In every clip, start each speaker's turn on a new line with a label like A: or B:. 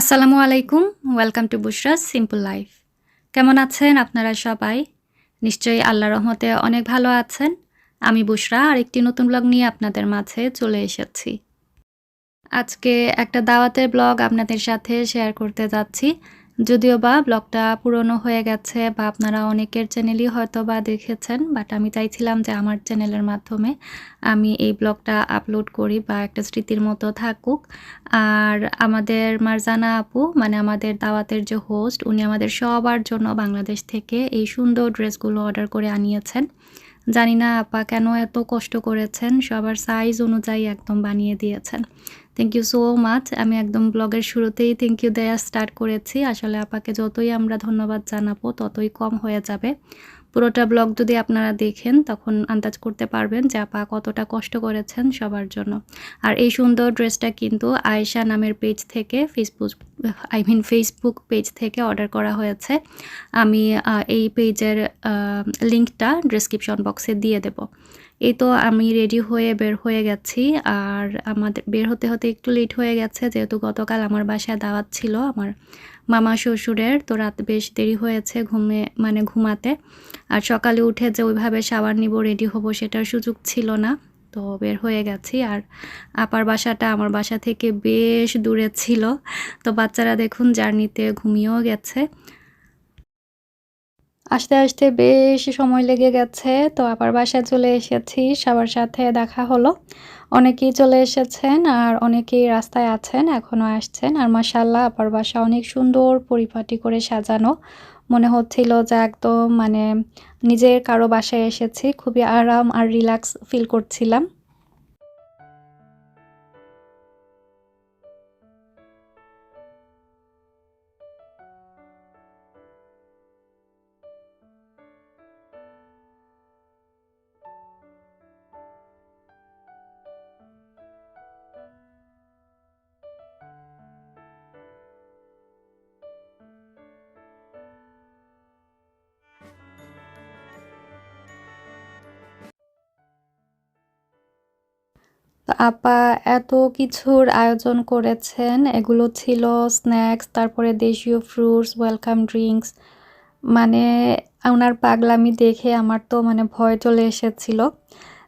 A: আসসালামু আলাইকুম, welcome to Bushra simple life. কেমন আছেন আপনারা সবাই? নিশ্চয়ই আল্লাহ রহমতে অনেক ভালো আছেন। আমি বুশরা আর একটি নতুন ব্লগ নিয়ে আপনাদের মাঝে চলে এসেছি। আজকে একটা দাওয়াতের ব্লগ আপনাদের সাথে শেয়ার করতে যাচ্ছি। যদিও বা ব্লগটা পুরনো হয়ে গেছে বা আপনারা অনেকের চ্যানেলই হয়তো বা দেখেছেন বাট আমি চাইছিলাম যে আমার চ্যানেলের মাধ্যমে আমি এই ব্লগটা আপলোড করি বা একটা স্মৃতির মতো থাকুক। আর আমাদের মারজানা আপু মানে আমাদের দাওয়াতের যে হোস্ট উনি আমাদের সবার জন্য বাংলাদেশ থেকে এই সুন্দর ড্রেসগুলো অর্ডার করে আনিয়েছেন। জানি না আপা কেন এত কষ্ট করেছেন, সবার সাইজ অনুযায়ী একদম বানিয়ে দিয়েছেন। থ্যাংক ইউ সো মাচ আমি একদম ব্লগের শুরুতেই থ্যাংক ইউ দেয়া স্টার্ট করেছি। আসলে আপাকে যতই আমরা ধন্যবাদ জানাব, ততই কম হয়ে যাবে। পুরোটা ব্লগ যদি আপনারা দেখেন, তখন আন্দাজ করতে পারবেন যে আপা কতটা কষ্ট করেছেন সবার জন্য। আর এই সুন্দর ড্রেসটা কিন্তু আয়েশা নামের পেজ থেকে Facebook I mean Facebook page থেকে অর্ডার করা হয়েছে। আমি এই পেজের লিঙ্কটা ডিসক্রিপশন বক্সে দিয়ে দেব। এই তো আমি রেডি হয়ে বের হয়ে গেছি। আর আমাদের বের হতে হতে একটু লেট হয়ে গেছে, যেহেতু গতকাল আমার বাসায় দাওয়াত ছিল আমার মামা শ্বশুরের, তো রাত বেশ দেরি হয়েছে ঘুমে মানে ঘুমাতে। আর সকালে উঠে যে ওইভাবে সাবান নিব রেডি হব সেটার সুযোগ ছিল না, তো বের হয়ে গেছি। আর আপার বাসাটা আমার বাসা থেকে বেশ দূরে ছিল, তো বাচ্চারা দেখুন জার্নিতে ঘুমিয়েও গেছে। আসতে আসতে বেশ সময় লেগে গেছে। তো আবার বাসায় চলে এসেছি। সবার সাথে দেখা হলো। অনেকেই চলে এসেছেন আর অনেকেই রাস্তায় আছেন এখনও আসছেন। আর মাসাল্লাহ আবার বাসা অনেক সুন্দর, পরিপাটি করে সাজানো। মনে হচ্ছিল যে একদম মানে নিজের কারও বাসায় এসেছি। খুবই আরাম আর রিল্যাক্স ফিল করছিলাম। আপা এত কিছুর আয়োজন করেছেন। এগুলো ছিল স্ন্যাক্স, তারপরে দেশীয় ফ্রুটস, ওয়েলকাম ড্রিঙ্কস। মানে ওনার পাগলামি দেখে আমার তো মানে ভয় চলে এসেছিল।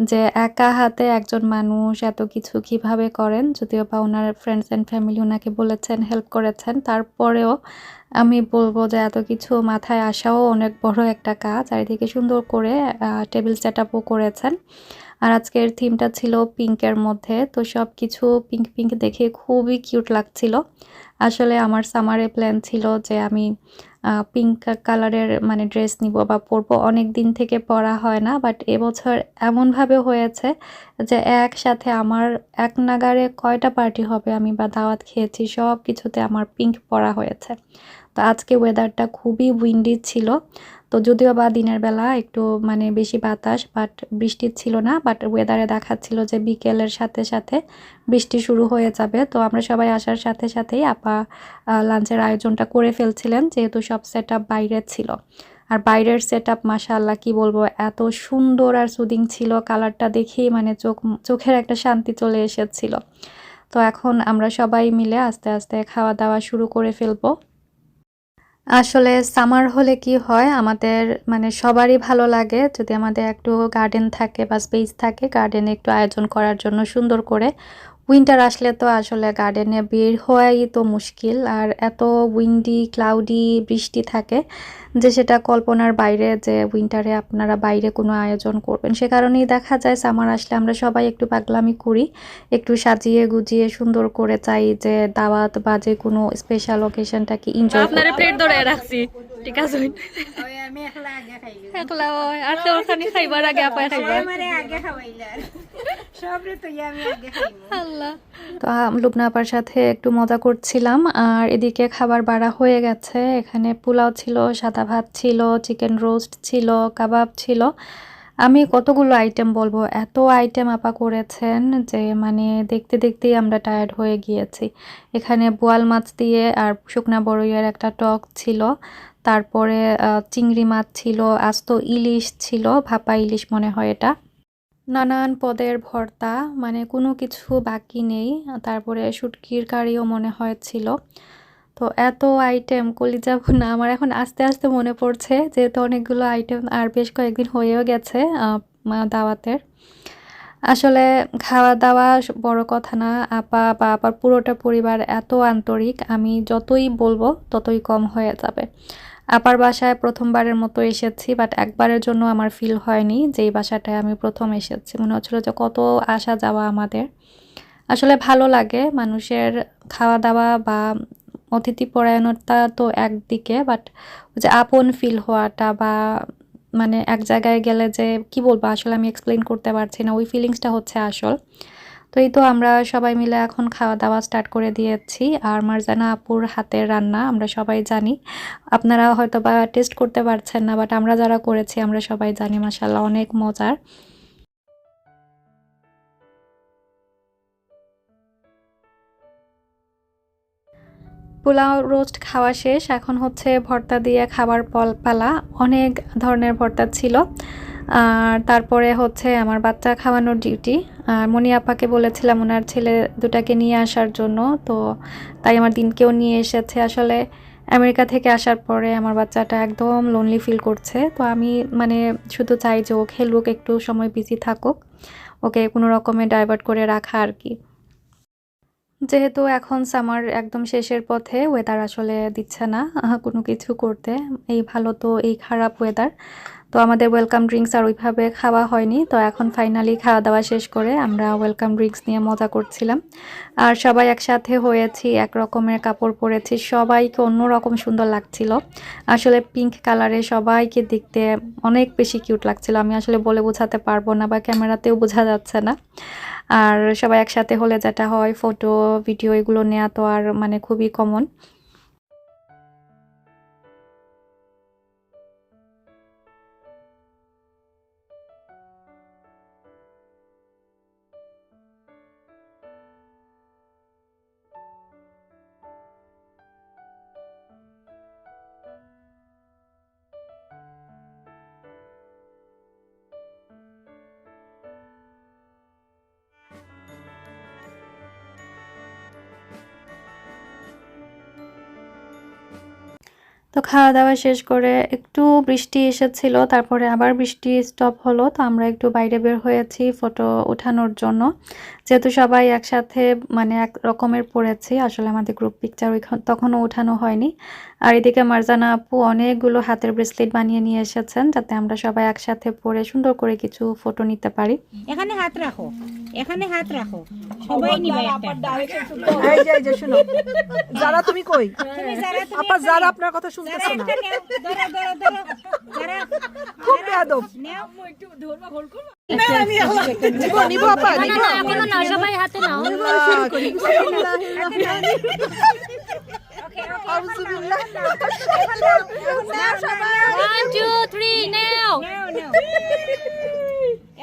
A: যে একা হাতে একজন মানুষ এত কিছু কীভাবে করেন? যদিও বা ওনার ফ্রেন্ডস অ্যান্ড ফ্যামিলি ওনাকে বলেছেন হেল্প করেছেন। তারপরেও আমি বলব যে এত কিছু মাথায় আসাও অনেক বড় একটা কাজ। চারিদিকে সুন্দর করে টেবিল সেট আপও করেছেন। আর আজকের থিমটা ছিল পিঙ্কের মধ্যে। তো সব কিছু পিঙ্ক পিঙ্ক দেখে খুবই কিউট লাগছিল। আসলে আমার সামারে প্ল্যান ছিল যে আমি পিঙ্ক কালারের মানে ড্রেস নিব বা পরবো, অনেক দিন থেকে পরা হয় না বাট এবছর এমনভাবে হয়েছে যে একসাথে আমার এক নাগারে কয়টা পার্টি হবে আমি বা দাওয়াত খেয়েছি সব কিছুতে আমার পিঙ্ক পরা হয়েছে। তো আজকে ওয়েদারটা খুবই উইন্ডি ছিল। তো যদিও বা দিনের বেলা একটু মানে বেশি বাতাস বাট বৃষ্টি ছিল না বাট ওয়েদারে দেখাচ্ছিল যে বিকেলের সাথে সাথে বৃষ্টি শুরু হয়ে যাবে। তো আমরা সবাই আসার সাথে সাথেই আপা লাঞ্চের আয়োজনটা করে ফেলছিলেন, যেহেতু সব সেট আপ বাইরে ছিল। আর বাইরের সেট আপ মাসাল্লাহ কী বলব, এত সুন্দর আর সুদিং ছিল। কালারটা দেখেই মানে চোখ, চোখের একটা শান্তি চলে এসেছিল। তো এখন আমরা সবাই মিলে আস্তে আস্তে খাওয়া দাওয়া শুরু করে ফেলব। আসলে সামার হলে কি হয়? আমাদের মানে সবারই ভালো লাগে। যদি আমাদের একটু গার্ডেন থাকে বা স্পেস থাকে গার্ডেনে একটু আয়োজন করার জন্য সুন্দর করে উইন্টার আসলে তো আসলে গার্ডেনে বের হওয়াই তো মুশকিল। আর এত উইন্ডি ক্লাউডি বৃষ্টি থাকে যে সেটা কল্পনার বাইরে যে উইন্টারে আপনারা বাইরে কোনো আয়োজন করবেন। সে কারণেই দেখা যায় সামার আসলে আমরা সবাই একটু পাগলামি করি একটু সাজিয়ে গুজিয়ে সুন্দর করে চাই যে দাওয়াত বা যে কোনো স্পেশাল অকেশনটাকে এনজয়
B: আপনারা প্লেট ধরে রাখছি ঠিক আছে? একলা হয় আর তোর খানি খাইবার আগে আপা খাইবা আল্লাহ
A: তো লুবনা আপার সাথে একটু মজা করছিলাম আর এদিকে খাবার বাড়া হয়ে গেছে। এখানে পোলাও ছিল সাদা ভাত ছিল চিকেন রোস্ট ছিল কাবাব ছিল। আমি কতগুলো আইটেম বলব? এত আইটেম আপা করেছেন যে মানে দেখতে দেখতেই আমরা টায়ার্ড হয়ে গিয়েছি। এখানে বোয়াল মাছ দিয়ে আর শুকনা বড়ইয়ের একটা টক ছিল। তারপরে চিংড়ি মাছ ছিল আস্ত ইলিশ ছিল ভাপা ইলিশ মনে হয় এটা। নানান পদের ভর্তা মানে কোনো কিছু বাকি নেই। তারপরে শুটকির কারিও মনে হয় ছিল। তো এত আইটেম কলিজা না আমার এখন আস্তে আস্তে মনে পড়ছে যেহেতু অনেকগুলো আইটেম আর বেশ কয়েকদিন হয়েও গেছে দাওয়াতের। আসলে খাওয়া দাওয়া বড় কথা না, আপা বা আপার পুরোটা পরিবার এত আন্তরিক, আমি যতই বলব ততই কম হয়ে যাবে। আপার বাসায় প্রথমবারের মতো এসেছি বাট একবারের জন্য আমার ফিল হয়নি যে এই বাসাটায় আমি প্রথম এসেছি। মনে হচ্ছিল যে কত আসা যাওয়া আমাদের। আসলে ভালো লাগে মানুষের খাওয়া দাওয়া বা অতিথি পরায়ণতা তো একদিকে বাট যে আপন ফিল হওয়াটা বা মানে এক জায়গায় গেলে যে কি বলব, আসলে আমি এক্সপ্লেন করতে পারছি না, ওই ফিলিংসটা হচ্ছে আসল। তো এই তো আমরা সবাই মিলে এখন খাওয়া দাওয়া স্টার্ট করে দিয়েছি। আর মারজানা আপুর হাতের রান্না আমরা সবাই জানি। আপনারা হয়তো বা টেস্ট করতে পারছেন না বাট আমরা যারা করেছি আমরা সবাই জানি মাসাল্লাহ অনেক মজার। পোলাও রোস্ট খাওয়া শেষ। এখন হচ্ছে ভর্তা দিয়ে খাবার পল অনেক ধরনের ভর্তা ছিল। আর তারপরে হচ্ছে আমার বাচ্চা খাওয়ানোর ডিউটি আর মনি আপাকে বলেছিলাম ওনার ছেলে দুটাকে নিয়ে আসার জন্য, তো তাই আমার দিনকেও নিয়ে এসেছে। আসলে আমেরিকা থেকে আসার পরে আমার বাচ্চাটা একদম লোনলি ফিল করছে। তো আমি মানে শুধু চাই যে ও খেলুক, একটু সময় বিজি থাকুক, ওকে কোনো রকমে ডাইভার্ট করে রাখা আর কি। যেহেতু এখন সামার একদম শেষের পথে ওয়েদার আসলে দিচ্ছে না, কোনো কিছু করতে। এই ভালো তো, এই খারাপ ওয়েদার তো আমাদের ওয়েলকাম ড্রিঙ্কস আর ওইভাবে খাওয়া হয়নি। তো এখন ফাইনালি খাওয়া দাওয়া শেষ করে আমরা ওয়েলকাম ড্রিঙ্কস নিয়ে মজা করছিলাম। আর সবাই একসাথে হয়েছি এক রকমের কাপড় পরেছি, সবাইকে অন্যরকম সুন্দর লাগছিল। আসলে পিঙ্ক কালারে সবাইকে দেখতে অনেক বেশি কিউট লাগছিল। আমি আসলে বলে বোঝাতে পারব না বা ক্যামেরাতেও বোঝা যাচ্ছে না। আর সবাই একসাথে হলে যেটা হয় ফটো ভিডিও এগুলো নেওয়া তো আর মানে খুবই কমন তো খাওয়া দাওয়া শেষ করে একটু বৃষ্টি এসেছিল, তারপরে আবার বৃষ্টি স্টপ হলো, তো আমরা একটু বাইরে বের হয়েছি ফটো ওঠানোর জন্য। যেহেতু সবাই একসাথে মানে এক রকমের পড়েছি, আসলে আমাদের গ্রুপ পিকচার ওই তখনও ওঠানো হয়নি। আর এদিকে মারজানা আপু অনেকগুলো হাতের ব্রেসলেট বানিয়ে নিয়ে এসেছেন, যাতে আমরা সবাই একসাথে পরে সুন্দর করে কিছু ফটো নিতে পারি।
C: এখানে হাত রাখো, এখানে হাত রাখো। সবাই নিবে
D: এই যে এই যে শোনো। যারা তুমি কই?
C: তুমি
D: আপা যারা আপনার কথা শুনতেছে না। খুব বেয়াদব। নিব নিব আপা নিব।
B: না সবাই হাতে নাও।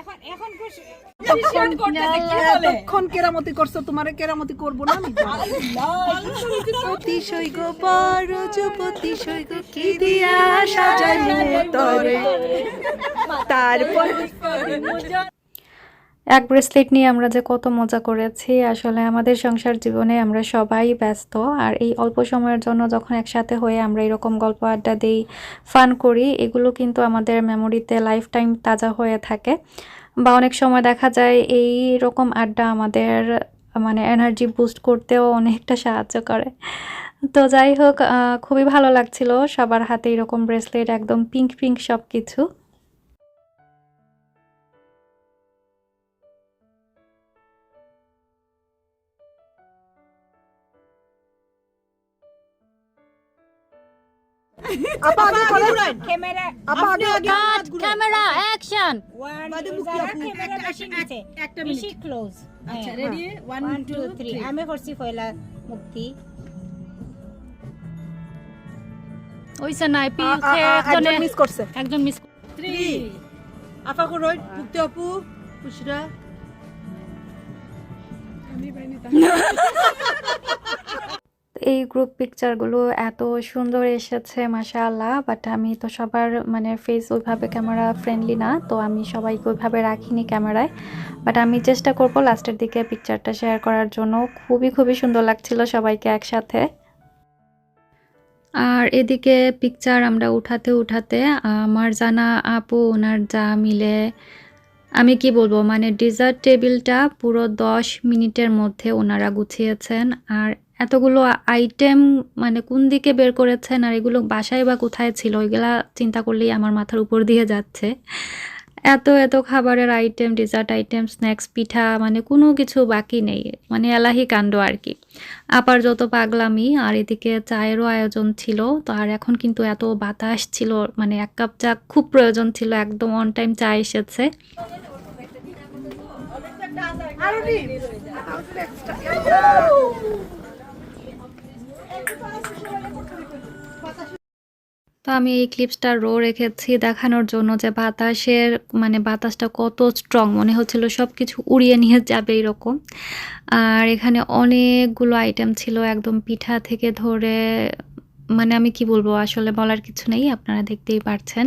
C: এখন এখন খুশি।
D: এতক্ষণ কেরামতি করছ তোমারে কেরামতি করব না আমি অতিশয় গো বড় যুবতী কি দিয়া সাজাই তরে। তারপর
A: এক ব্রেসলেট নিয়ে আমরা যে কত মজা করেছি আসলে আমাদের সংসার জীবনে আমরা সবাই ব্যস্ত আর এই অল্প সময়ের জন্য যখন একসাথে হয়ে আমরা এরকম গল্প আড্ডা দিই ফান করি এগুলো কিন্তু আমাদের মেমোরিতে লাইফ টাইম তাজা হয়ে থাকে। বা অনেক সময় দেখা যায় এই রকম আড্ডা আমাদের মানে এনার্জি বুস্ট করতেও অনেকটা সাহায্য করে। তো যাই হোক খুবই ভালো লাগছিল সবার হাতে এরকম ব্রেসলেট একদম পিঙ্ক পিঙ্ক সব কিছু
D: আপা আগে করেন
C: ক্যামেরা
D: আপা আগে আগে
B: ক্যামেরা অ্যাকশন
C: ওয়ান যারা ক্যামেরা বেশি নিচে
D: একটা
C: বেশি ক্লোজ আচ্ছা রেডি ওয়ান টু থ্রি আমি করছি পয়লা মুক্তি।
B: ওইসা নাই
D: আ-
B: একজনে
D: মিস করছে।
B: একজন মিস
D: আপা করই মুক্তি আপু খুশরা।
A: এই গ্রুপ পিকচারগুলো এত সুন্দর এসেছে, মাশাআল্লাহ। বাট আমি তো সবার মানে ফেস ওইভাবে ক্যামেরা ফ্রেন্ডলি না, তো আমি সবাইকে ওইভাবে রাখিনি ক্যামেরায় বাট আমি চেষ্টা করব লাস্টের দিকে পিকচারটা শেয়ার করার জন্য। খুবই খুবই সুন্দর লাগছিল সবাইকে একসাথে। আর এদিকে পিকচার আমরা উঠাতে উঠাতে আমার জানা আপু, ওনার যা মিলে, আমি কি বলব মানে ডিজার্ট টেবিলটা পুরো দশ মিনিটের মধ্যে ওনারা গুছিয়েছেন। আর এতগুলো আইটেম মানে কোন দিকে বের করেছেন আর এগুলো বাসায় বা কোথায় ছিল ওইগুলা চিন্তা করলেই আমার মাথার উপর দিয়ে যাচ্ছে। এত এত খাবারের আইটেম ডিজার্ট আইটেম স্ন্যাক্স পিঠা মানে কোনো কিছু বাকি নেই মানে এলাহি কাণ্ড আর কি। আপার যত পাগলামি আর এদিকে চায়েরও আয়োজন ছিল তো আর এখন কিন্তু এত বাতাস ছিল মানে এক কাপ চা খুব প্রয়োজন ছিল একদম অন টাইম চা এসেছে।
D: আরও
A: তো আমি এই ক্লিপসটা রো রেখেছি দেখানোর জন্য যে বাতাসের মানে বাতাসটা কত স্ট্রং মনে হচ্ছিল সব কিছু উড়িয়ে নিয়ে যাবে এরকম। আর এখানে অনেকগুলো আইটেম ছিল একদম পিঠা থেকে ধরে মানে আমি কি বলব, আসলে বলার কিছু নেই, আপনারা দেখতেই পারছেন।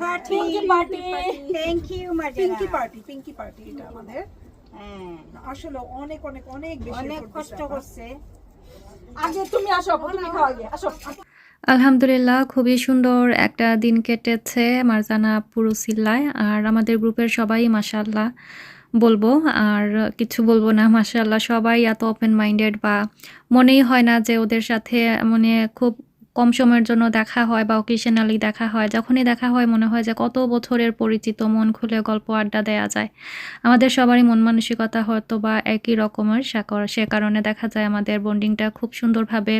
C: Pinky party. Thank you,
D: Pinky party Pinky party এটা আমাদের।
C: হ্যাঁ,
D: আসলে অনেক অনেক অনেক বেশি
C: অনেক কষ্ট করছে
D: আগে তুমি আসো তুমি খাওয়া গিয়ে আসো।
A: আলহামদুলিল্লাহ খুবই সুন্দর একটা দিন কেটেছে মারজানা পুরো সিল্লায়। আর আমাদের গ্রুপের সবাই মাসাল্লাহ বলব। আর কিছু বলব না মাসাল্লাহ সবাই এত ওপেন মাইন্ডেড বা মনেই হয় না যে ওদের সাথে মানে খুব কম সময়ের জন্য দেখা হয় বা অকেশনালি দেখা হয়, যখনই দেখা হয় মনে হয় যে কত বছরের পরিচিত, মন খুলে গল্প আড্ডা দেওয়া যায়। আমাদের সবারই মন মানসিকতা হয়তো বা একই রকমের, সে কারণে দেখা যায় আমাদের বন্ডিংটা খুব সুন্দরভাবে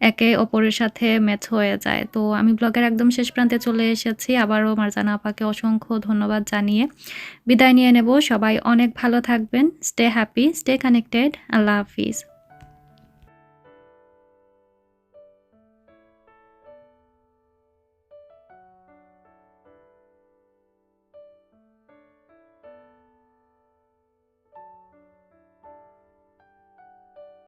A: একে অপরের সাথে ম্যাচ হয়ে যায়। তো আমি ব্লগের একদম শেষ প্রান্তে চলে এসেছি। আবারও মারজানা আপাকে অসংখ্য ধন্যবাদ জানিয়ে বিদায় নিয়ে নেব। সবাই অনেক ভালো থাকবেন। স্টে হ্যাপি স্টে কানেক্টেড আল্লাহ হাফিজ।